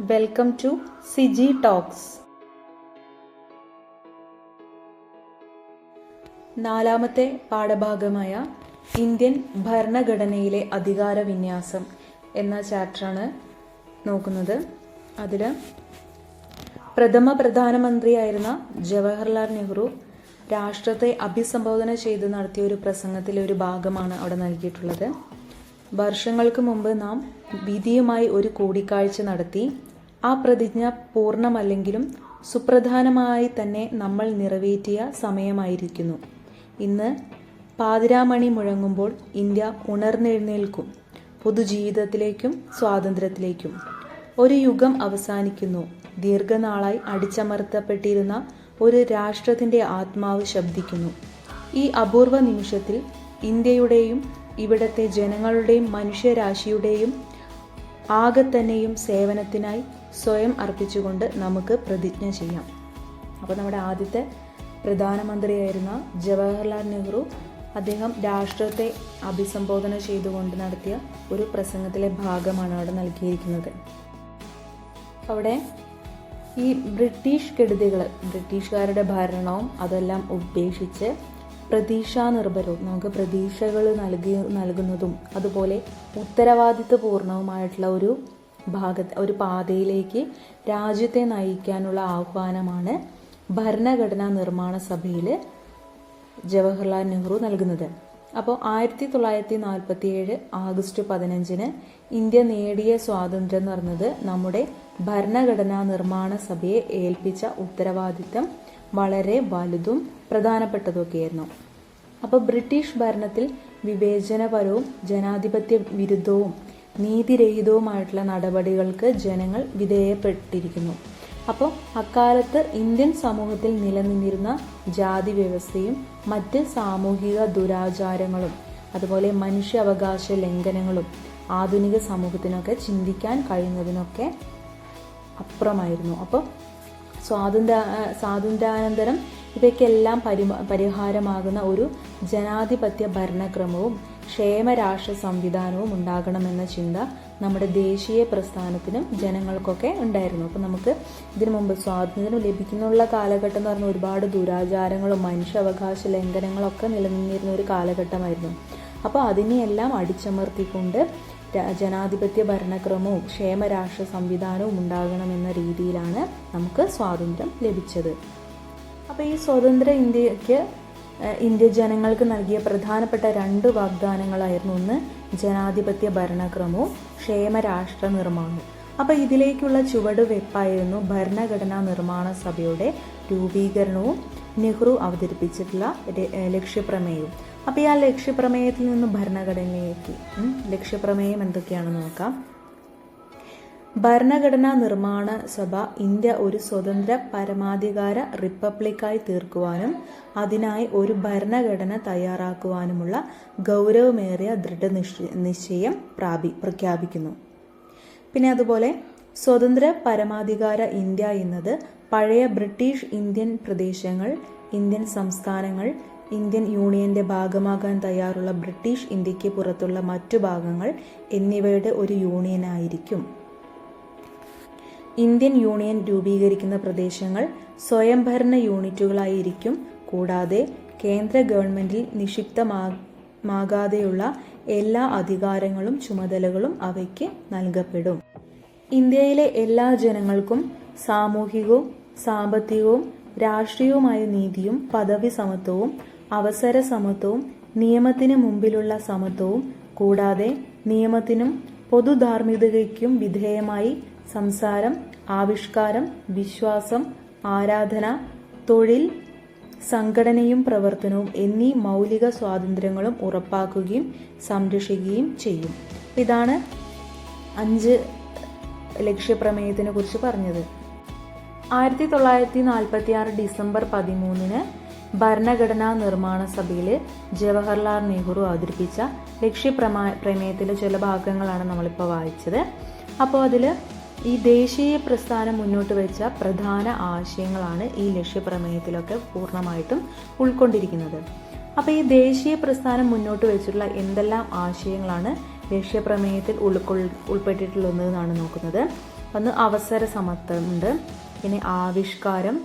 Welcome to Siji talks നാലാമത്തെ പാഠഭാഗമായ Indian ഭരണഘടനയിലെ അധികാര വിന്യാസം എന്ന ചാപ്റ്ററാണ് നോക്കുന്നത്. അതിൽ പ്രഥമ പ്രധാനമന്ത്രിയായിരുന്ന ജവഹർലാൽ നെഹ്റു രാഷ്ട്രത്തെ അഭിസംബോധന ചെയ്ത് നടത്തിയ ഒരു പ്രസംഗത്തിലെ ഒരു ഭാഗമാണ് അവിടെ നൽകിയിട്ടുള്ളത്. വർഷങ്ങൾക്ക് മുമ്പ് നാം വിധിയുമായി ഒരു കൂടിക്കാഴ്ച നടത്തി ആ പ്രതിജ്ഞ പൂർണമല്ലെങ്കിലും സുപ്രധാനമായി തന്നെ നമ്മൾ നിറവേറ്റിയ സമയമായിരിക്കുന്നു. ഇന്ന് പാതിരാമണി മുഴങ്ങുമ്പോൾ ഇന്ത്യ ഉണർന്നെഴുന്നേൽക്കും പൊതുജീവിതത്തിലേക്കും സ്വാതന്ത്ര്യത്തിലേക്കും. ഒരു യുഗം അവസാനിക്കുന്നു. ദീർഘനാളായി അടിച്ചമർത്തപ്പെട്ടിരുന്ന ഒരു രാഷ്ട്രത്തിന്റെ ആത്മാവ് ശബ്ദിക്കുന്നു. ഈ അപൂർവ നിമിഷത്തിൽ ഇന്ത്യയുടെയും ഇവിടത്തെ ജനങ്ങളുടെയും മനുഷ്യരാശിയുടെയും ആകെ തന്നെയും സേവനത്തിനായി സ്വയം അർപ്പിച്ചുകൊണ്ട് നമുക്ക് പ്രതിജ്ഞ ചെയ്യാം. അപ്പോൾ നമ്മുടെ ആദ്യത്തെ പ്രധാനമന്ത്രിയായിരുന്ന ജവഹർലാൽ നെഹ്റു അദ്ദേഹം രാഷ്ട്രത്തെ അഭിസംബോധന ചെയ്തുകൊണ്ട് നടത്തിയ ഒരു പ്രസംഗത്തിലെ ഭാഗമാണ് അവിടെ നൽകിയിരിക്കുന്നത്. അവിടെ ഈ ബ്രിട്ടീഷ് കെടുതികൾ ബ്രിട്ടീഷുകാരുടെ ഭരണവും അതെല്ലാം ഉപേക്ഷിച്ച് പ്രതീക്ഷാ നിർഭരവും നമുക്ക് പ്രതീക്ഷകൾ നൽകി നൽകുന്നതും അതുപോലെ ഉത്തരവാദിത്വപൂർണവുമായിട്ടുള്ള ഒരു ഭാഗത്ത് ഒരു പാതയിലേക്ക് രാജ്യത്തെ നയിക്കാനുള്ള ആഹ്വാനമാണ് ഭരണഘടനാ നിർമ്മാണ സഭയിൽ ജവഹർലാൽ നെഹ്റു നൽകുന്നത്. അപ്പോൾ ആയിരത്തി തൊള്ളായിരത്തി നാൽപ്പത്തി ഏഴ് ആഗസ്റ്റ് പതിനഞ്ചിന് ഇന്ത്യ നേടിയ സ്വാതന്ത്ര്യം എന്ന് പറഞ്ഞത് നമ്മുടെ ഭരണഘടനാ നിർമ്മാണ സഭയെ ഏൽപ്പിച്ച ഉത്തരവാദിത്തം വളരെ വലുതും പ്രധാനപ്പെട്ടതുമൊക്കെയായിരുന്നു അപ്പോൾ ബ്രിട്ടീഷ് ഭരണത്തിൽ വിവേചനപരവും ജനാധിപത്യ വിരുദ്ധവും നീതിരഹിതവുമായിട്ടുള്ള നടപടികൾക്ക് ജനങ്ങൾ വിധേയപ്പെട്ടിരിക്കുന്നു. അപ്പോൾ അക്കാലത്ത് ഇന്ത്യൻ സമൂഹത്തിൽ നിലനിന്നിരുന്ന ജാതി വ്യവസ്ഥയും മറ്റ് സാമൂഹിക ദുരാചാരങ്ങളും അതുപോലെ മനുഷ്യാവകാശ ലംഘനങ്ങളും ആധുനിക സമൂഹത്തിനൊക്കെ ചിന്തിക്കാൻ കഴിയുന്നതിനൊക്കെ അപ്പുറമായിരുന്നു അപ്പോൾ സ്വാതന്ത്ര്യ സ്വാതന്ത്ര്യാനന്തരം ഇവയ്ക്കെല്ലാം പരി പരിഹാരമാകുന്ന ഒരു ജനാധിപത്യ ഭരണക്രമവും ക്ഷേമരാഷ്ട്ര സംവിധാനവും ഉണ്ടാകണമെന്ന ചിന്ത നമ്മുടെ ദേശീയ പ്രസ്ഥാനത്തിനും ജനങ്ങൾക്കൊക്കെ ഉണ്ടായിരുന്നു. അപ്പം നമുക്ക് ഇതിനു മുമ്പ് സ്വാതന്ത്ര്യം ലഭിക്കുന്നുള്ള കാലഘട്ടം എന്ന് പറഞ്ഞാൽ ഒരുപാട് ദുരാചാരങ്ങളും മനുഷ്യാവകാശ ലംഘനങ്ങളൊക്കെ നിലനിന്നിരുന്ന ഒരു കാലഘട്ടമായിരുന്നു. അപ്പോൾ അതിനെയെല്ലാം അടിച്ചമർത്തിക്കൊണ്ട് ജനാധിപത്യ ഭരണക്രമവും ക്ഷേമരാഷ്ട്ര സംവിധാനവും ഉണ്ടാകണമെന്ന രീതിയിലാണ് നമുക്ക് സ്വാതന്ത്ര്യം ലഭിച്ചത്. അപ്പോൾ ഈ സ്വതന്ത്ര ഇന്ത്യയ്ക്ക് ഇന്ത്യ ജനങ്ങൾക്ക് നൽകിയ പ്രധാനപ്പെട്ട രണ്ട് വാഗ്ദാനങ്ങളായിരുന്നു. ഒന്ന് ജനാധിപത്യ ഭരണക്രമവും ക്ഷേമരാഷ്ട്ര നിർമ്മാണവും. അപ്പോൾ ഇതിലേക്കുള്ള ചുവടുവെപ്പായിരുന്നു ഭരണഘടനാ നിർമ്മാണ സഭയുടെ രൂപീകരണവും നെഹ്റു അവതരിപ്പിച്ചിട്ടുള്ള ലക്ഷ്യപ്രമേയവും. അപ്പോൾ ഈ ആ ലക്ഷ്യപ്രമേയത്തിൽ നിന്ന് ഭരണഘടനയിലേക്ക് ലക്ഷ്യപ്രമേയം എന്തൊക്കെയാണെന്ന് നോക്കാം. ഭരണഘടനാ നിർമ്മാണ സഭ ഇന്ത്യ ഒരു സ്വതന്ത്ര പരമാധികാര റിപ്പബ്ലിക്കായി തീർക്കുവാനും അതിനായി ഒരു ഭരണഘടന തയ്യാറാക്കുവാനുമുള്ള ഗൗരവമേറിയ ദൃഢനിശ്ചയം പ്രാപി പ്രഖ്യാപിക്കുന്നു. പിന്നെ അതുപോലെ സ്വതന്ത്ര പരമാധികാര ഇന്ത്യ എന്നത് പഴയ ബ്രിട്ടീഷ് ഇന്ത്യൻ പ്രദേശങ്ങൾ ഇന്ത്യൻ സംസ്ഥാനങ്ങൾ ഇന്ത്യൻ യൂണിയന്റെ ഭാഗമാകാൻ തയ്യാറുള്ള ബ്രിട്ടീഷ് ഇന്ത്യയ്ക്ക് പുറത്തുള്ള മറ്റു ഭാഗങ്ങൾ എന്നിവയുടെ ഒരു യൂണിയനായിരിക്കും. ഇന്ത്യൻ യൂണിയൻ രൂപീകരിക്കുന്ന പ്രദേശങ്ങൾ സ്വയംഭരണ യൂണിറ്റുകളായിരിക്കും. കൂടാതെ കേന്ദ്ര ഗവൺമെന്റിൽ നിക്ഷിപ്തമാകാതെയുള്ള എല്ലാ അധികാരങ്ങളും ചുമതലകളും അവയ്ക്ക് നൽകപ്പെടും. ഇന്ത്യയിലെ എല്ലാ ജനങ്ങൾക്കും സാമൂഹികവും സാമ്പത്തികവും രാഷ്ട്രീയവുമായ നീതിയും പദവി സമത്വവും അവസര സമത്വവും നിയമത്തിന് മുമ്പിലുള്ള സമത്വവും കൂടാതെ നിയമത്തിനും പൊതുധാർമ്മികതയ്ക്കും വിധേയമായി സംസാരം ആവിഷ്കാരം വിശ്വാസം ആരാധന തൊഴിൽ സംഘടനയും പ്രവർത്തനവും എന്നീ മൗലിക സ്വാതന്ത്ര്യങ്ങളും ഉറപ്പാക്കുകയും സംരക്ഷിക്കുകയും ചെയ്യും. ഇതാണ് അഞ്ച് ലക്ഷ്യപ്രമേയത്തിനെ കുറിച്ച് പറഞ്ഞത്. ആയിരത്തി തൊള്ളായിരത്തി നാൽപ്പത്തി ആറ് ഡിസംബർ പതിമൂന്നിന് ഭരണഘടനാ നിർമ്മാണ സഭയിൽ ജവഹർലാൽ നെഹ്റു അവതരിപ്പിച്ച ലക്ഷ്യപ്രമാ പ്രമേയത്തിലെ ചില ഭാഗങ്ങളാണ് നമ്മളിപ്പോൾ വായിച്ചത്. അപ്പോൾ അതിൽ ഈ ദേശീയ പ്രസ്ഥാനം മുന്നോട്ട് വെച്ച പ്രധാന ആശയങ്ങളാണ് ഈ ലക്ഷ്യപ്രമേയത്തിലൊക്കെ പൂർണമായിട്ടും ഉൾക്കൊണ്ടിരിക്കുന്നത്. അപ്പോൾ ഈ ദേശീയ പ്രസ്ഥാനം മുന്നോട്ട് വെച്ചിട്ടുള്ള എന്തെല്ലാം ആശയങ്ങളാണ് ലക്ഷ്യപ്രമേയത്തിൽ ഉൾക്കൊൾ ഉൾപ്പെട്ടിട്ടുള്ളതെന്നാണ് നോക്കുന്നത്. ഒന്ന് അവസര സമത്വമുണ്ട് പിന്നെ ആവിഷ്കാരം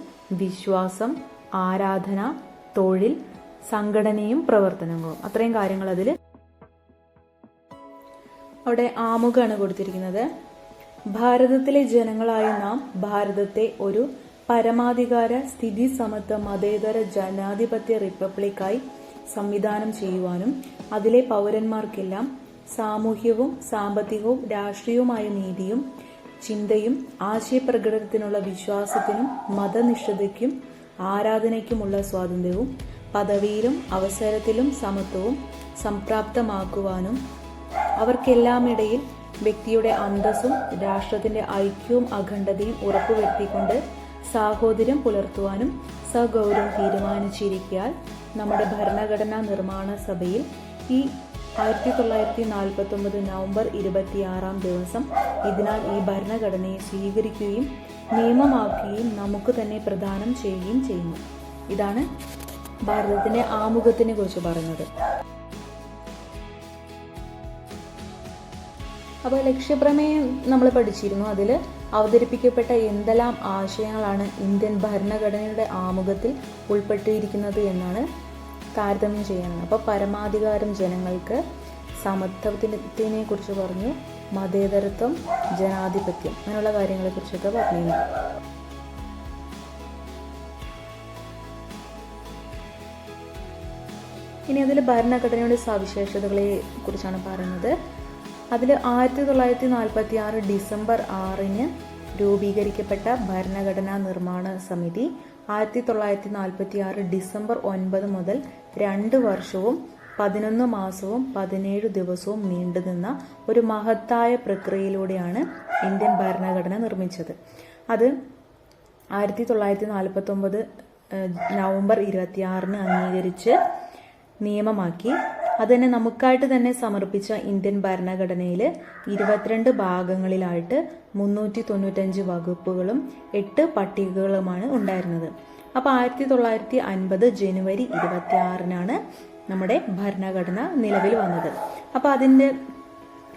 വിശ്വാസം ആരാധന തൊഴിൽ സംഘടനയും പ്രവർത്തനങ്ങളും. അത്രയും കാര്യങ്ങൾ അതിൽ അവിടെ ആമുഖമാണ് കൊടുത്തിരിക്കുന്നത്. ഭാരതത്തിലെ ജനങ്ങളായ നാം ഭാരതത്തെ ഒരു പരമാധികാര സ്ഥിതി സമത്വ മതേതര ജനാധിപത്യ റിപ്പബ്ലിക്കായി സംവിധാനം ചെയ്യുവാനും അതിലെ പൗരന്മാർക്കെല്ലാം സാമൂഹ്യവും സാമ്പത്തികവും രാഷ്ട്രീയവുമായ നീതിയും ചിന്തയും ആശയപ്രകടനത്തിനുള്ള വിശ്വാസത്തിനും മതനിഷ്ഠതയ്ക്കും ആരാധനയ്ക്കുമുള്ള സ്വാതന്ത്ര്യവും പദവിയിലും അവസരത്തിലും സമത്വവും സംപ്രാപ്തമാക്കുവാനും അവർക്കെല്ലാമിടയിൽ വ്യക്തിയുടെ അന്തസ്സും രാഷ്ട്രത്തിന്റെ ഐക്യവും അഖണ്ഡതയും ഉറപ്പുവരുത്തിക്കൊണ്ട് സാഹോദര്യം പുലർത്തുവാനും സഗൗരവം തീരുമാനിച്ചിരിക്കാൻ നമ്മുടെ ഭരണഘടനാ നിർമ്മാണ സഭയിൽ ഈ ആയിരത്തി തൊള്ളായിരത്തി നാൽപ്പത്തി ഒമ്പത് നവംബർ ഇരുപത്തിയാറാം ദിവസം ഇതിനാൽ ഈ ഭരണഘടനയെ സ്വീകരിക്കുകയും നിയമമാക്കുകയും നമുക്ക് തന്നെ പ്രദാനം ചെയ്യുകയും ചെയ്യുന്നു. ഇതാണ് ഭാരതത്തിന്റെ ആമുഖത്തിനെ കുറിച്ച് പറഞ്ഞത്. അപ്പോൾ ലക്ഷ്യപ്രമേയം നമ്മൾ പഠിച്ചിരുന്നു. അതിൽ അവതരിപ്പിക്കപ്പെട്ട എന്തെല്ലാം ആശയങ്ങളാണ് ഇന്ത്യൻ ഭരണഘടനയുടെ ആമുഖത്തിൽ ഉൾപ്പെട്ടിരിക്കുന്നത് എന്നാണ് താരതമ്യം ചെയ്യാനാണ്. അപ്പോൾ പരമാധികാരം ജനങ്ങൾക്ക് സമത്വത്തിനെ കുറിച്ച് പറഞ്ഞു. മതേതരത്വം ജനാധിപത്യം അങ്ങനെയുള്ള കാര്യങ്ങളെ കുറിച്ചൊക്കെ പറഞ്ഞു ഇനി അതിൽ ഭരണഘടനയുടെ സവിശേഷതകളെ കുറിച്ചാണ് പറയുന്നത്. അതിൽ ആയിരത്തി തൊള്ളായിരത്തി നാൽപ്പത്തി ആറ് ഡിസംബർ ആറിന് രൂപീകരിക്കപ്പെട്ട ഭരണഘടനാ നിർമ്മാണ സമിതി ആയിരത്തി തൊള്ളായിരത്തി നാൽപ്പത്തി ആറ് ഡിസംബർ ഒൻപത് മുതൽ രണ്ട് വർഷവും പതിനൊന്ന് മാസവും പതിനേഴ് ദിവസവും നീണ്ടുനിന്ന ഒരു മഹത്തായ പ്രക്രിയയിലൂടെയാണ് ഇന്ത്യൻ ഭരണഘടന നിർമ്മിച്ചത്. അത് ആയിരത്തി തൊള്ളായിരത്തി നാൽപ്പത്തി നവംബർ ഇരുപത്തിയാറിന് അംഗീകരിച്ച് നിയമമാക്കി. അതിനെ നമുക്കായിട്ട് തന്നെ സമർപ്പിച്ച ഇന്ത്യൻ ഭരണഘടനയിൽ ഇരുപത്തിരണ്ട് ഭാഗങ്ങളിലായിട്ട് മുന്നൂറ്റി തൊണ്ണൂറ്റഞ്ച് വകുപ്പുകളും എട്ട് പട്ടികകളുമാണ് ഉണ്ടായിരുന്നത്. അപ്പോൾ ആയിരത്തി തൊള്ളായിരത്തി അൻപത് ജനുവരി ഇരുപത്തി ആറിനാണ് നമ്മുടെ ഭരണഘടന നിലവിൽ വന്നത്. അപ്പോൾ അതിന്റെ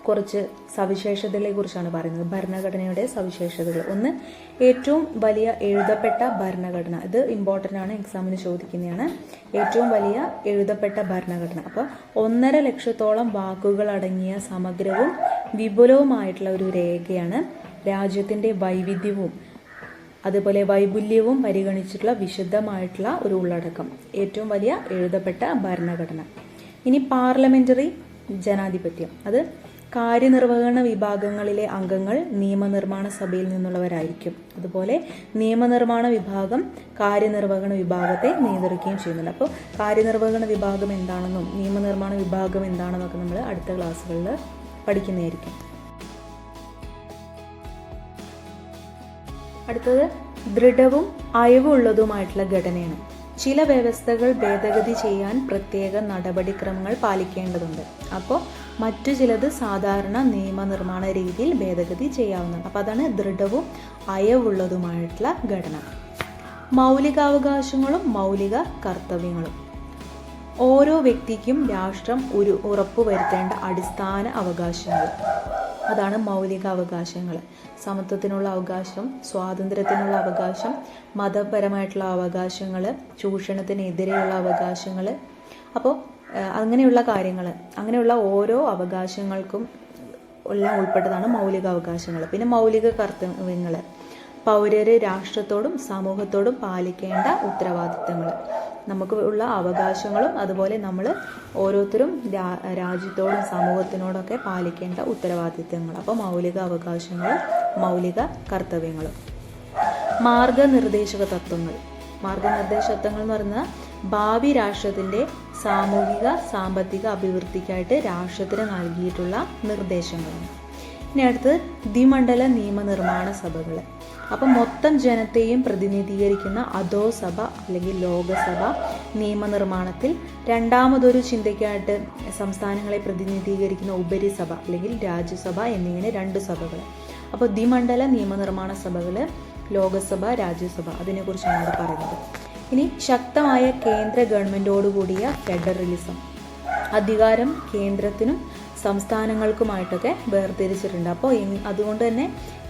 കുറച്ച് സവിശേഷതകളെ കുറിച്ചാണ് പറയുന്നത്. ഭരണഘടനയുടെ സവിശേഷതകൾ. ഒന്ന് ഏറ്റവും വലിയ എഴുതപ്പെട്ട ഭരണഘടന. ഇത് ഇമ്പോർട്ടന്റ് ആണ് എക്സാമിന് ചോദിക്കുന്നതാണ്. ഏറ്റവും വലിയ എഴുതപ്പെട്ട ഭരണഘടന. അപ്പോൾ ഒന്നര ലക്ഷത്തോളം വാക്കുകൾ അടങ്ങിയ സമഗ്രവും വിപുലവുമായിട്ടുള്ള ഒരു രേഖയാണ് രാജ്യത്തിന്റെ വൈവിധ്യവും. അതുപോലെ വൈപുല്യവും പരിഗണിച്ചിട്ടുള്ള വിശുദ്ധമായിട്ടുള്ള ഒരു ഉള്ളടക്കം. ഏറ്റവും വലിയ എഴുതപ്പെട്ട ഭരണഘടന. ഇനി പാർലമെന്ററി ജനാധിപത്യം. അത് കാര്യനിർവഹണ വിഭാഗങ്ങളിലെ അംഗങ്ങൾ നിയമനിർമ്മാണ സഭയിൽ നിന്നുള്ളവരായിരിക്കും. അതുപോലെ നിയമനിർമ്മാണ വിഭാഗം കാര്യനിർവഹണ വിഭാഗത്തെ നിയന്ത്രിക്കുകയും ചെയ്യുന്നുണ്ട്. അപ്പോൾ കാര്യനിർവഹണ വിഭാഗം എന്താണെന്നും നിയമനിർമ്മാണ വിഭാഗം എന്താണെന്നൊക്കെ നമ്മൾ അടുത്ത ക്ലാസ്സുകളിൽ പഠിക്കുന്നതായിരിക്കും. അടുത്തത് ദൃഢവും അയവുള്ളതുമായിട്ടുള്ള ഘടനയാണ്. ചില വ്യവസ്ഥകൾ ഭേദഗതി ചെയ്യാൻ പ്രത്യേക നടപടിക്രമങ്ങൾ പാലിക്കേണ്ടതുണ്ട്. അപ്പോൾ മറ്റു ചിലത് സാധാരണ നിയമനിർമ്മാണ രീതിയിൽ ഭേദഗതി ചെയ്യാവുന്നതാണ്. അപ്പോൾ അതാണ് ദൃഢവും അയവുള്ളതുമായിട്ടുള്ള ഘടന. മൗലികാവകാശങ്ങളും മൗലിക കർത്തവ്യങ്ങളും. ഓരോ വ്യക്തിക്കും രാഷ്ട്രം ഒരു ഉറപ്പുവരുത്തേണ്ട അടിസ്ഥാന അവകാശങ്ങൾ. അതാണ് മൗലിക അവകാശങ്ങൾ സമത്വത്തിനുള്ള അവകാശം സ്വാതന്ത്ര്യത്തിനുള്ള അവകാശം മതപരമായിട്ടുള്ള അവകാശങ്ങൾ ചൂഷണത്തിനെതിരെയുള്ള അവകാശങ്ങൾ. അപ്പോൾ അങ്ങനെയുള്ള കാര്യങ്ങൾ അങ്ങനെയുള്ള ഓരോ അവകാശങ്ങൾക്കും എല്ലാം ഉൾപ്പെട്ടതാണ് മൗലിക അവകാശങ്ങൾ പിന്നെ മൗലിക കർത്തവ്യങ്ങൾ. പൗരര് രാഷ്ട്രത്തോടും സമൂഹത്തോടും പാലിക്കേണ്ട ഉത്തരവാദിത്തങ്ങൾ നമുക്ക് ഉള്ള അവകാശങ്ങളും അതുപോലെ നമ്മൾ ഓരോരുത്തരും രാജ്യത്തോടും സമൂഹത്തിനോടൊക്കെ പാലിക്കേണ്ട ഉത്തരവാദിത്തങ്ങൾ അപ്പോൾ മൗലിക അവകാശങ്ങളും മൗലിക കർത്തവ്യങ്ങളും. മാർഗനിർദ്ദേശക തത്വങ്ങൾ. മാർഗനിർദ്ദേശ തത്വങ്ങൾ എന്ന് പറഞ്ഞാൽ ഭാവി രാഷ്ട്രത്തിന്റെ സാമൂഹിക സാമ്പത്തിക അഭിവൃദ്ധിക്കായിട്ട് രാഷ്ട്രത്തിന് നൽകിയിട്ടുള്ള നിർദ്ദേശങ്ങളാണ്. ഇനി അടുത്ത് ദ്വിമണ്ഡല നിയമനിർമ്മാണ സഭകൾ അപ്പം മൊത്തം ജനത്തെയും പ്രതിനിധീകരിക്കുന്ന അധോസഭ അല്ലെങ്കിൽ ലോകസഭ നിയമനിർമ്മാണത്തിൽ രണ്ടാമതൊരു ചിന്തയ്ക്കായിട്ട് സംസ്ഥാനങ്ങളെ പ്രതിനിധീകരിക്കുന്ന ഉപരിസഭ അല്ലെങ്കിൽ രാജ്യസഭ എന്നിങ്ങനെ രണ്ട് സഭകൾ അപ്പോൾ ദ്വിമണ്ഡല നിയമനിർമ്മാണ സഭകൾ ലോകസഭ രാജ്യസഭ അതിനെക്കുറിച്ചാണ് ഇവിടെ പറയുന്നത്. ഇനി ശക്തമായ കേന്ദ്ര ഗവൺമെന്റോടുകൂടിയ ഫെഡറലിസം. അധികാരം കേന്ദ്രത്തിനും സംസ്ഥാനങ്ങൾക്കുമായിട്ടൊക്കെ വേർതിരിച്ചിട്ടുണ്ട്. അപ്പോൾ അതുകൊണ്ട് തന്നെ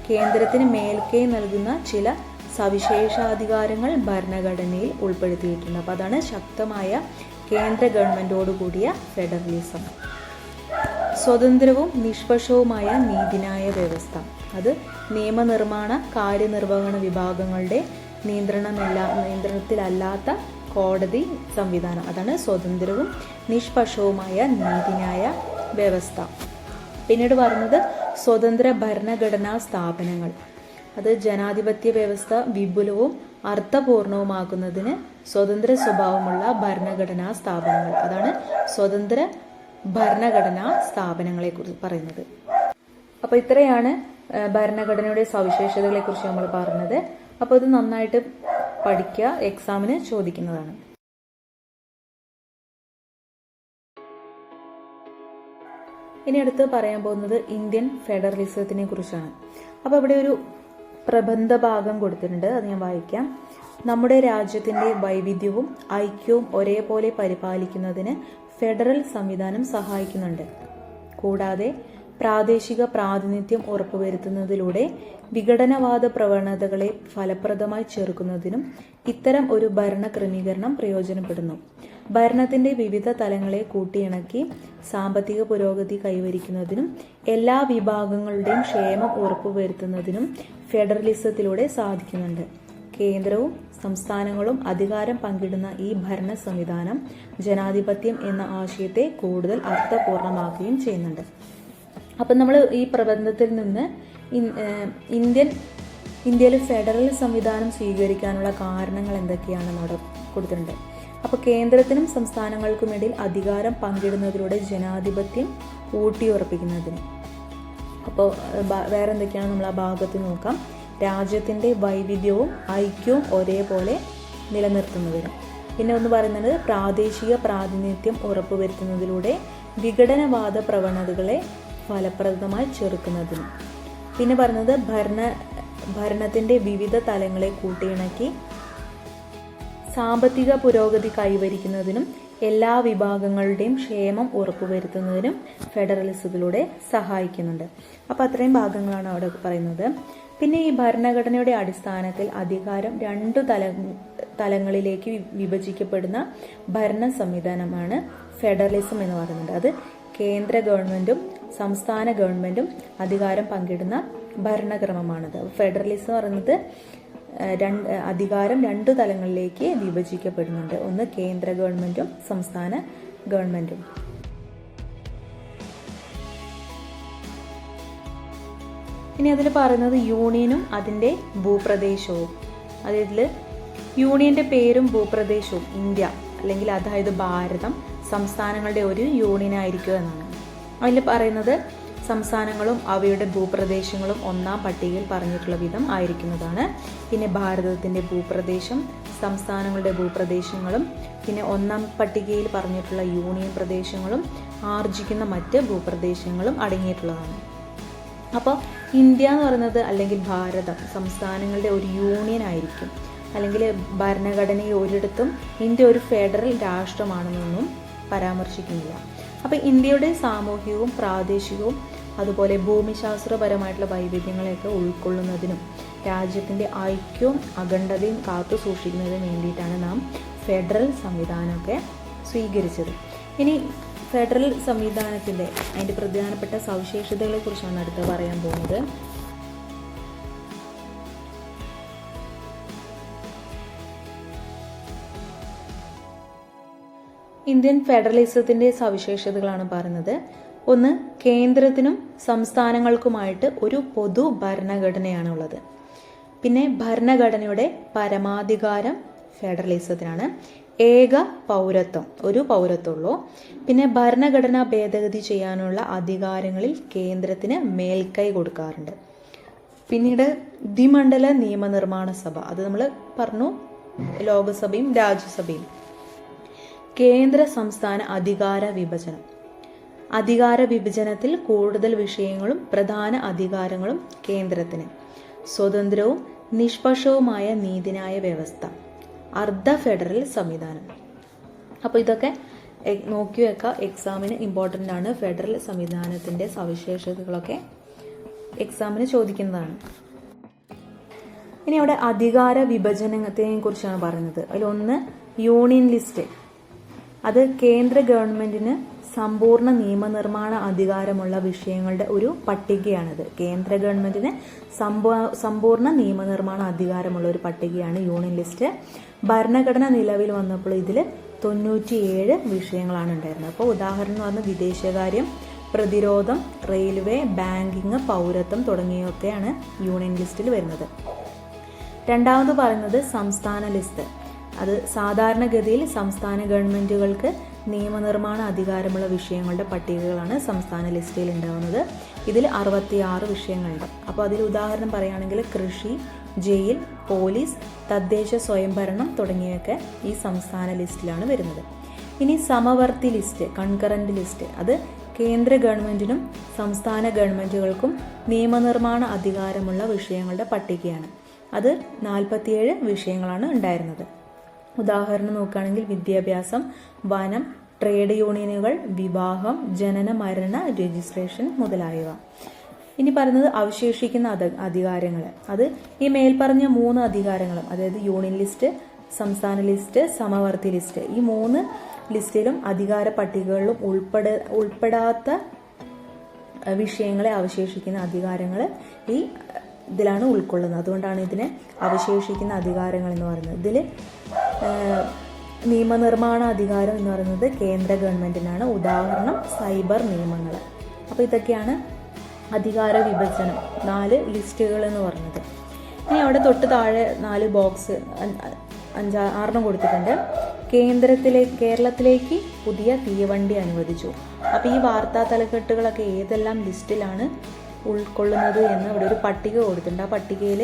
കേന്ദ്രത്തിന് മേൽക്കൈ നൽകുന്ന ചില സവിശേഷാധികാരങ്ങൾ ഭരണഘടനയിൽ ഉൾപ്പെടുത്തിയിട്ടുണ്ട്. അപ്പോൾ അതാണ് ശക്തമായ കേന്ദ്ര ഗവൺമെന്റോട് കൂടിയ ഫെഡറലിസം. സ്വതന്ത്രവും നിഷ്പക്ഷവുമായ നീതിന്യായ വ്യവസ്ഥ. അത് നിയമനിർമ്മാണ കാര്യനിർവഹണ വിഭാഗങ്ങളുടെ നിയന്ത്രണമില്ല നിയന്ത്രണത്തിലല്ലാത്ത കോടതി സംവിധാനം. അതാണ് സ്വതന്ത്രവും നിഷ്പക്ഷവുമായ നീതിന്യായ വ്യവസ്ഥ. പിന്നീട് പറയുന്നത് സ്വതന്ത്ര ഭരണഘടനാ സ്ഥാപനങ്ങൾ. അത് ജനാധിപത്യ വ്യവസ്ഥ വിപുലവും അർത്ഥപൂർണവുമാക്കുന്നതിന് സ്വതന്ത്ര സ്വഭാവമുള്ള ഭരണഘടനാ സ്ഥാപനങ്ങൾ. അതാണ് സ്വതന്ത്ര ഭരണഘടനാ സ്ഥാപനങ്ങളെ കുറിച്ച് പറയുന്നത്. അപ്പൊ ഇത്രയാണ് ഭരണഘടനയുടെ സവിശേഷതകളെ കുറിച്ച് നമ്മൾ പറഞ്ഞത്. അപ്പോൾ ഇത് നന്നായിട്ട് പഠിക്കുക എക്സാമിന് ചോദിക്കുന്നതാണ്. ഇനി അടുത്ത് പറയാൻ പോകുന്നത് ഇന്ത്യൻ ഫെഡറലിസത്തിനെ കുറിച്ചാണ്. അപ്പോൾ ഇവിടെ ഒരു പ്രബന്ധ ഭാഗം കൊടുത്തിട്ടുണ്ട് അത് ഞാൻ വായിക്കാം. നമ്മുടെ രാജ്യത്തിന്റെ വൈവിധ്യവും ഐക്യവും ഒരേപോലെ പരിപാലിക്കുന്നതിന് ഫെഡറൽ സംവിധാനം സഹായിക്കുന്നുണ്ട്. കൂടാതെ പ്രാദേശിക പ്രാതിനിധ്യം ഉറപ്പുവരുത്തുന്നതിലൂടെ വിഘടനവാദ പ്രവണതകളെ ഫലപ്രദമായി ചെറുക്കുന്നതിനും ഇത്തരം ഒരു ഭരണ ക്രമീകരണം പ്രയോജനപ്പെടുന്നു. ഭരണത്തിന്റെ വിവിധ തലങ്ങളെ കൂട്ടിയിണക്കി സാമ്പത്തിക പുരോഗതി കൈവരിക്കുന്നതിനും എല്ലാ വിഭാഗങ്ങളുടെയും ക്ഷേമം ഉറപ്പുവരുത്തുന്നതിനും ഫെഡറലിസത്തിലൂടെ സാധിക്കുന്നുണ്ട്. കേന്ദ്രവും സംസ്ഥാനങ്ങളും അധികാരം പങ്കിടുന്ന ഈ ഭരണ സംവിധാനം ജനാധിപത്യം എന്ന ആശയത്തെ കൂടുതൽ അർത്ഥപൂർണമാക്കുകയും ചെയ്യുന്നുണ്ട്. അപ്പം നമ്മൾ ഈ പ്രബന്ധത്തിൽ നിന്ന് ഇന്ത്യൻ ഇന്ത്യയിൽ ഫെഡറൽ സംവിധാനം സ്വീകരിക്കാനുള്ള കാരണങ്ങൾ എന്തൊക്കെയാണെന്ന് അവിടെ കൊടുത്തിട്ടുണ്ട്? അപ്പോൾ കേന്ദ്രത്തിനും സംസ്ഥാനങ്ങൾക്കും ഇടയിൽ അധികാരം പങ്കിടുന്നതിലൂടെ ജനാധിപത്യം ഊട്ടിയുറപ്പിക്കുന്നതിന്. അപ്പോൾ വേറെ എന്തൊക്കെയാണ് നമ്മൾ ആ ഭാഗത്ത് നോക്കാം. രാജ്യത്തിന്റെ വൈവിധ്യവും ഐക്യവും ഒരേപോലെ നിലനിർത്തുന്നതിന്. പിന്നെ ഒന്ന് പറയുന്നത് പ്രാദേശിക പ്രാതിനിധ്യം ഉറപ്പുവരുത്തുന്നതിലൂടെ വിഘടനവാദ പ്രവണതകളെ ഫലപ്രദമായി ചെറുക്കുന്നതിന്. പിന്നെ പറയുന്നത് ഭരണ ഭരണത്തിന്റെ വിവിധ തലങ്ങളെ കൂട്ടിയിണക്കി സാമ്പത്തിക പുരോഗതി കൈവരിക്കുന്നതിനും എല്ലാ വിഭാഗങ്ങളുടെയും ക്ഷേമം ഉറപ്പുവരുത്തുന്നതിനും ഫെഡറലിസത്തിലൂടെ സഹായിക്കുന്നുണ്ട്. അപ്പോൾ അത്രയും ഭാഗങ്ങളാണ് അവിടെ പറയുന്നത്. പിന്നെ ഈ ഭരണഘടനയുടെ അടിസ്ഥാനത്തിൽ അധികാരം രണ്ടു തല തലങ്ങളിലേക്ക് വിഭജിക്കപ്പെടുന്ന ഭരണ സംവിധാനമാണ് ഫെഡറലിസം എന്ന് പറയുന്നത്. അത് കേന്ദ്ര ഗവൺമെന്റും സംസ്ഥാന ഗവൺമെന്റും അധികാരം പങ്കിടുന്ന ഭരണക്രമമാണത്. ഫെഡറലിസം പറയുന്നത് രണ്ട് അധികാരം രണ്ട് തലങ്ങളിലേക്ക് വിഭജിക്കപ്പെടുന്നുണ്ട്. ഒന്ന് കേന്ദ്ര ഗവൺമെന്റും സംസ്ഥാന ഗവൺമെന്റും. ഇനി അതിൽ പറയുന്നത് യൂണിയനും അതിന്റെ ഭൂപ്രദേശവും. അതായത് യൂണിയന്റെ പേരും ഭൂപ്രദേശവും ഇന്ത്യ അല്ലെങ്കിൽ അതായത് ഭാരതം സംസ്ഥാനങ്ങളുടെ ഒരു യൂണിയൻ ആയിരിക്കും എന്നാണ്. അതിൽ പറയുന്നത് സംസ്ഥാനങ്ങളും അവയുടെ ഭൂപ്രദേശങ്ങളും ഒന്നാം പട്ടികയിൽ പറഞ്ഞിട്ടുള്ള വിധം ആയിരിക്കുന്നതാണ്. പിന്നെ ഭാരതത്തിന്റെ ഭൂപ്രദേശം സംസ്ഥാനങ്ങളുടെ ഭൂപ്രദേശങ്ങളും പിന്നെ ഒന്നാം പട്ടികയിൽ പറഞ്ഞിട്ടുള്ള യൂണിയൻ പ്രദേശങ്ങളും ആർജിക്കുന്ന മറ്റ് ഭൂപ്രദേശങ്ങളും അടങ്ങിയിട്ടുള്ളതാണ്. അപ്പോൾ ഇന്ത്യ എന്ന് പറയുന്നത് അല്ലെങ്കിൽ ഭാരതം സംസ്ഥാനങ്ങളുടെ ഒരു യൂണിയൻ ആയിരിക്കും. അല്ലെങ്കിൽ ഭരണഘടനയിൽ ഒരിടത്തും ഇന്ത്യ ഒരു ഫെഡറൽ രാഷ്ട്രമാണെന്നൊന്നും പരാമർശിക്കുന്നില്ല. അപ്പോൾ ഇന്ത്യയുടെ സാമൂഹികവും പ്രാദേശികവും അതുപോലെ ഭൂമിശാസ്ത്രപരമായിട്ടുള്ള വൈവിധ്യങ്ങളെയൊക്കെ ഉൾക്കൊള്ളുന്നതിനും രാജ്യത്തിന്റെ ഐക്യവും അഖണ്ഡതയും കാത്തു സൂക്ഷിക്കുന്നതിനും വേണ്ടിയിട്ടാണ് നാം ഫെഡറൽ സംവിധാനമൊക്കെ സ്വീകരിച്ചത്. ഇനി ഫെഡറൽ സംവിധാനത്തിന്റെ അതിന്റെ പ്രധാനപ്പെട്ട സവിശേഷതകളെ കുറിച്ചാണ് അടുത്ത് പറയാൻ പോകുന്നത്. ഇന്ത്യൻ ഫെഡറലിസത്തിന്റെ സവിശേഷതകളാണ് പറയുന്നത്. ഒന്ന് കേന്ദ്രത്തിനും സംസ്ഥാനങ്ങൾക്കുമായിട്ട് ഒരു പൊതു ഭരണഘടനയാണ് ഉള്ളത് പിന്നെ ഭരണഘടനയുടെ പരമാധികാരം ഫെഡറലിസത്തിനാണ്. ഏക പൗരത്വം ഒരു പൗരത്വമുള്ളൂ. പിന്നെ ഭരണഘടന ഭേദഗതി ചെയ്യാനുള്ള അധികാരങ്ങളിൽ കേന്ദ്രത്തിന് മേൽക്കൈ കൊടുക്കാറുണ്ട്. പിന്നീട് ദ്വിമണ്ഡല നിയമനിർമ്മാണ സഭ അത് നമ്മൾ പറഞ്ഞു ലോകസഭയും രാജ്യസഭയും. കേന്ദ്ര സംസ്ഥാന അധികാര വിഭജനം. അധികാര വിഭജനത്തിൽ കൂടുതൽ വിഷയങ്ങളും പ്രധാന അധികാരങ്ങളും കേന്ദ്രത്തിന്. സ്വതന്ത്രവും നിഷ്പക്ഷവുമായ നീതിന്യായ വ്യവസ്ഥ. അർദ്ധ ഫെഡറൽ സംവിധാനം. അപ്പോൾ ഇതൊക്കെ നോക്കി വെക്കുക എക്സാമിന് ഇമ്പോർട്ടന്റ് ആണ്. ഫെഡറൽ സംവിധാനത്തിന്റെ സവിശേഷതകളൊക്കെ എക്സാമിന് ചോദിക്കുന്നതാണ്. ഇനി അവിടെ അധികാര വിഭജനത്തെ കുറിച്ചാണ് പറയുന്നത്. അതിലൊന്ന് യൂണിയൻ ലിസ്റ്റ്. അത് കേന്ദ്ര ഗവൺമെന്റിന് സമ്പൂർണ നിയമനിർമ്മാണ അധികാരമുള്ള വിഷയങ്ങളുടെ ഒരു പട്ടികയാണിത്. കേന്ദ്ര ഗവൺമെന്റിന് സമ്പൂർണ നിയമനിർമ്മാണ അധികാരമുള്ള ഒരു പട്ടികയാണ് യൂണിയൻ ലിസ്റ്റ്. ഭരണഘടന നിലവിൽ വന്നപ്പോൾ ഇതിൽ തൊണ്ണൂറ്റിയേഴ് വിഷയങ്ങളാണ് ഉണ്ടായിരുന്നത്. അപ്പോൾ ഉദാഹരണം എന്ന് പറഞ്ഞാൽ വിദേശകാര്യം പ്രതിരോധം റെയിൽവേ ബാങ്കിങ് പൗരത്വം തുടങ്ങിയൊക്കെയാണ് യൂണിയൻ ലിസ്റ്റിൽ വരുന്നത്. രണ്ടാമത് പറയുന്നത് സംസ്ഥാന ലിസ്റ്റ്. അത് സാധാരണഗതിയിൽ സംസ്ഥാന ഗവൺമെന്റുകൾക്ക് നിയമനിർമ്മാണ അധികാരമുള്ള വിഷയങ്ങളുടെ പട്ടികകളാണ് സംസ്ഥാന ലിസ്റ്റിൽ ഉണ്ടാവുന്നത്. ഇതിൽ അറുപത്തിയാറ് വിഷയങ്ങളുണ്ട്. അപ്പോൾ അതിൽ ഉദാഹരണം പറയുകയാണെങ്കിൽ കൃഷി ജയിൽ പോലീസ് തദ്ദേശ സ്വയംഭരണം തുടങ്ങിയൊക്കെ ഈ സംസ്ഥാന ലിസ്റ്റിലാണ് വരുന്നത്. ഇനി സമവർത്തി ലിസ്റ്റ് കൺകറന്റ് ലിസ്റ്റ്. അത് കേന്ദ്ര ഗവൺമെന്റിനും സംസ്ഥാന ഗവൺമെന്റുകൾക്കും നിയമനിർമ്മാണ അധികാരമുള്ള വിഷയങ്ങളുടെ പട്ടികയാണ്. അത് നാൽപ്പത്തിയേഴ് വിഷയങ്ങളാണ് ഉണ്ടായിരുന്നത്. ഉദാഹരണം നോക്കുകയാണെങ്കിൽ വിദ്യാഭ്യാസം വനം ട്രേഡ് യൂണിയനുകൾ വിവാഹം ജനന മരണ രജിസ്ട്രേഷൻ മുതലായവ. ഇനി പറയുന്നത് അവശേഷിക്കുന്ന അധ- അധികാരങ്ങൾ അത് ഈ മേൽപ്പറഞ്ഞ മൂന്ന് അധികാരങ്ങളും അതായത് യൂണിയൻ ലിസ്റ്റ് സംസ്ഥാന ലിസ്റ്റ് സമവർത്തി ലിസ്റ്റ് ഈ മൂന്ന് ലിസ്റ്റിലും അധികാര പട്ടികകളിലും ഉൾപ്പെട ഉൾപ്പെടാത്ത വിഷയങ്ങളെ അവശേഷിക്കുന്ന അധികാരങ്ങൾ ഈ ഇതിലാണ് ഉൾക്കൊള്ളുന്നത്. അതുകൊണ്ടാണ് ഇതിനെ അവശേഷിക്കുന്ന അധികാരങ്ങൾ എന്ന് പറയുന്നത്. ഇതിൽ നിയമനിർമ്മാണ അധികാരം എന്ന് പറയുന്നത് കേന്ദ്ര ഗവൺമെന്റിനാണ് ഉദാഹരണം സൈബർ നിയമങ്ങൾ. അപ്പോൾ ഇതൊക്കെയാണ് അധികാര വിഭജനം. നാല് ലിസ്റ്റുകൾ എന്ന് പറഞ്ഞത്. ഇനി അവിടെ തൊട്ട് താഴെ നാല് ബോക്സ് അഞ്ചാ ആറെണ്ണം കൊടുത്തിട്ടുണ്ട്. കേന്ദ്രത്തിലെ കേരളത്തിലേക്ക് പുതിയ തീവണ്ടി അനുവദിച്ചു. അപ്പോൾ ഈ വാർത്താ തലക്കെട്ടുകളൊക്കെ ഏതെല്ലാം ലിസ്റ്റിലാണ് ഉൾക്കൊള്ളുന്നത് എന്ന് ഇവിടെ ഒരു പട്ടിക കൊടുത്തിട്ടുണ്ട്. ആ പട്ടികയിൽ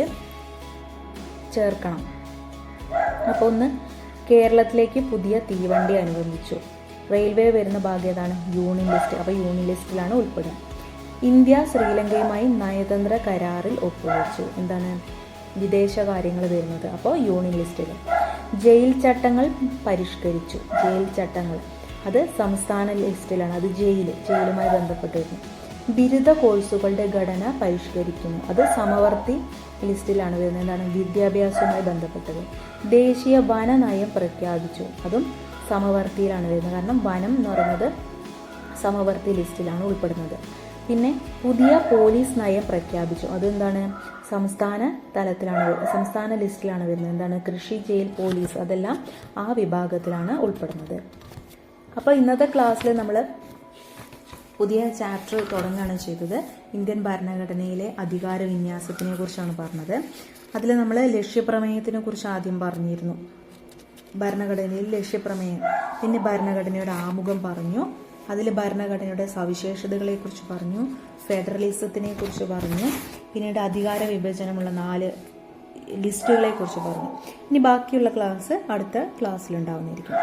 ചേർക്കണം. അപ്പോൾ ഒന്ന് കേരളത്തിലേക്ക് പുതിയ തീവണ്ടി അനുവദിച്ചു. റെയിൽവേ വരുന്ന ഭാഗ്യം ഏതാണ്? Union list. അപ്പോൾ യൂണിയൻ ലിസ്റ്റിലാണ് ഉൾപ്പെടുക. ഇന്ത്യ ശ്രീലങ്കയുമായി നയതന്ത്ര കരാറിൽ ഒപ്പുവെച്ചു. എന്താണ്? വിദേശകാര്യങ്ങൾ വരുന്നത്. അപ്പോൾ യൂണിയൻ ലിസ്റ്റിൽ. ജയിൽ ചട്ടങ്ങൾ പരിഷ്കരിച്ചു. ജയിൽ ചട്ടങ്ങൾ. അത് സംസ്ഥാന ലിസ്റ്റിലാണ്. അത് ജയിൽ. ജയിലുമായി ബന്ധപ്പെട്ട് വരുന്നു ബിരുദ കോഴ്സുകളുടെ ഘടന പരിഷ്കരിക്കുന്നു. അത് സമവർത്തി ലിസ്റ്റിലാണ് വരുന്നത്. എന്താണ്? വിദ്യാഭ്യാസവുമായി ബന്ധപ്പെട്ടത്. ദേശീയ വന നയം പ്രഖ്യാപിച്ചു. അതും സമവർത്തിയിലാണ് വരുന്നത്. കാരണം വനം എന്ന് പറയുന്നത് സമവർത്തി ലിസ്റ്റിലാണ് ഉൾപ്പെടുന്നത്. പിന്നെ പുതിയ പോലീസ് നയം പ്രഖ്യാപിച്ചു. അതെന്താണ്? സംസ്ഥാന തലത്തിലാണ് സംസ്ഥാന ലിസ്റ്റിലാണ് വരുന്നത്. എന്താണ്? കൃഷി ജയിൽ പോലീസ്. അതെല്ലാം ആ വിഭാഗത്തിലാണ് ഉൾപ്പെടുന്നത്. അപ്പോൾ ഇന്നത്തെ ക്ലാസ്സിൽ നമ്മൾ പുതിയ ചാപ്റ്റർ തുടങ്ങുകയാണ് ചെയ്തത്. ഇന്ത്യൻ ഭരണഘടനയിലെ അധികാര വിന്യാസത്തിനെ കുറിച്ചാണ് പറഞ്ഞത്. അതിൽ നമ്മൾ ലക്ഷ്യപ്രമേയത്തിനെ കുറിച്ച് ആദ്യം പറഞ്ഞിരുന്നു. ഭരണഘടനയിൽ ലക്ഷ്യപ്രമേയം പിന്നെ ഭരണഘടനയുടെ ആമുഖം പറഞ്ഞു. അതിൽ ഭരണഘടനയുടെ സവിശേഷതകളെ കുറിച്ച് പറഞ്ഞു. ഫെഡറലിസത്തിനെ കുറിച്ച് പറഞ്ഞു. പിന്നീട് അധികാര വിഭജനമുള്ള നാല് ലിസ്റ്റുകളെ കുറിച്ച് പറഞ്ഞു. ഇനി ബാക്കിയുള്ള ക്ലാസ് അടുത്ത ക്ലാസ്സിൽ ഉണ്ടാവുന്നതായിരിക്കും